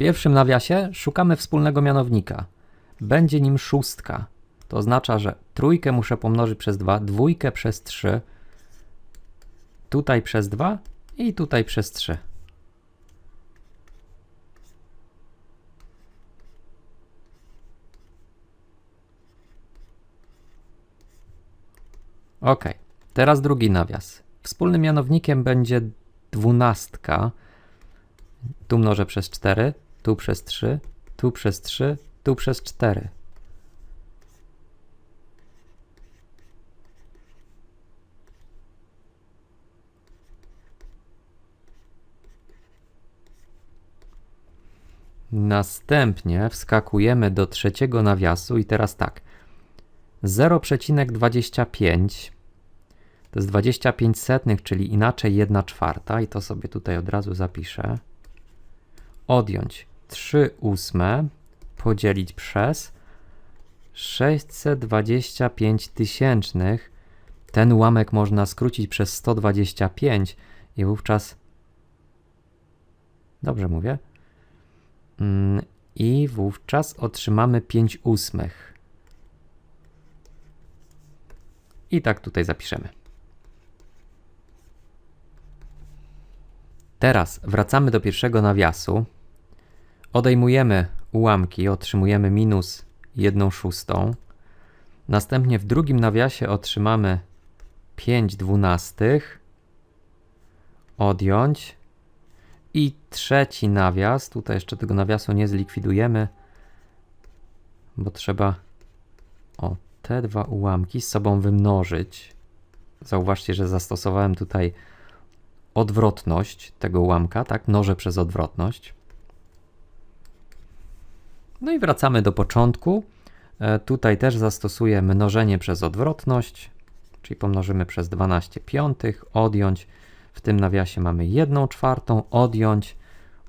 pierwszym nawiasie szukamy wspólnego mianownika. Będzie nim szóstka. To oznacza, że trójkę muszę pomnożyć przez 2, dwójkę przez 3, tutaj przez 2 i tutaj przez 3. Ok, teraz drugi nawias. Wspólnym mianownikiem będzie dwunastka. Tu mnożę przez 4, tu przez 3, tu przez 3, tu przez 4. Następnie wskakujemy do trzeciego nawiasu i teraz tak. 0,25 to jest 25 setnych, czyli inaczej 1 czwarta i to sobie tutaj od razu zapiszę. Odjąć 3 ósme, podzielić przez 625 tysięcznych. Ten ułamek można skrócić przez 125 i wówczas... Dobrze mówię? Mm, I wówczas otrzymamy 5 ósmych. I tak tutaj zapiszemy. Teraz wracamy do pierwszego nawiasu. Odejmujemy ułamki, otrzymujemy minus 1 szóstą. Następnie w drugim nawiasie otrzymamy 5 dwunastych. Odjąć. I trzeci nawias. Tutaj jeszcze tego nawiasu nie zlikwidujemy, bo trzeba o te dwa ułamki z sobą wymnożyć. Zauważcie, że zastosowałem tutaj odwrotność tego ułamka, tak? Mnożę przez odwrotność. No i wracamy do początku. E, tutaj też zastosuję mnożenie przez odwrotność, czyli pomnożymy przez 12 piątych, odjąć. W tym nawiasie mamy 1 czwartą, odjąć.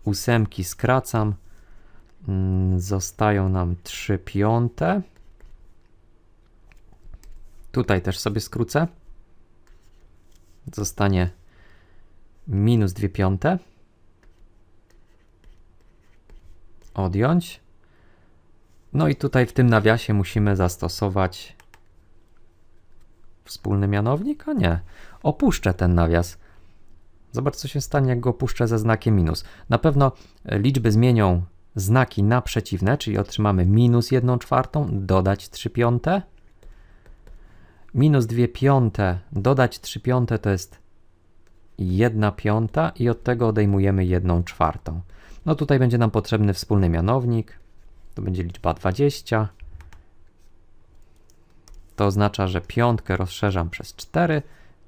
Ósemki skracam. Mm, Zostają nam 3 piąte. Tutaj też sobie skrócę. Zostanie minus 2 piąte. Odjąć. No i tutaj w tym nawiasie musimy zastosować wspólny mianownik, a nie. Opuszczę ten nawias. Zobacz, co się stanie, jak go opuszczę ze znakiem minus. Na pewno e, liczby zmienią znaki na przeciwne, czyli otrzymamy minus 1 czwartą, dodać 3 piąte. Minus 2 piąte, dodać 3 piąte to jest 1 piąta i od tego odejmujemy 1 czwartą. No tutaj będzie nam potrzebny wspólny mianownik. To będzie liczba 20. To oznacza, że piątkę rozszerzam przez 4,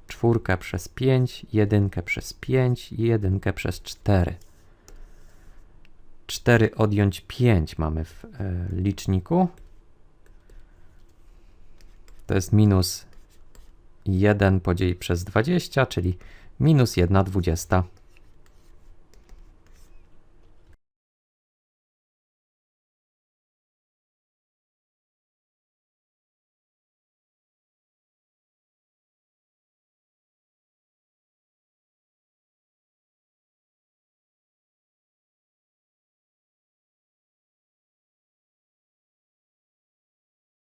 czwórkę przez 5, jedynkę przez 5 i jedynkę przez 4. 4 odjąć 5 mamy w e, liczniku. To jest minus 1 podzielić przez 20, czyli minus 1 dwudziesta.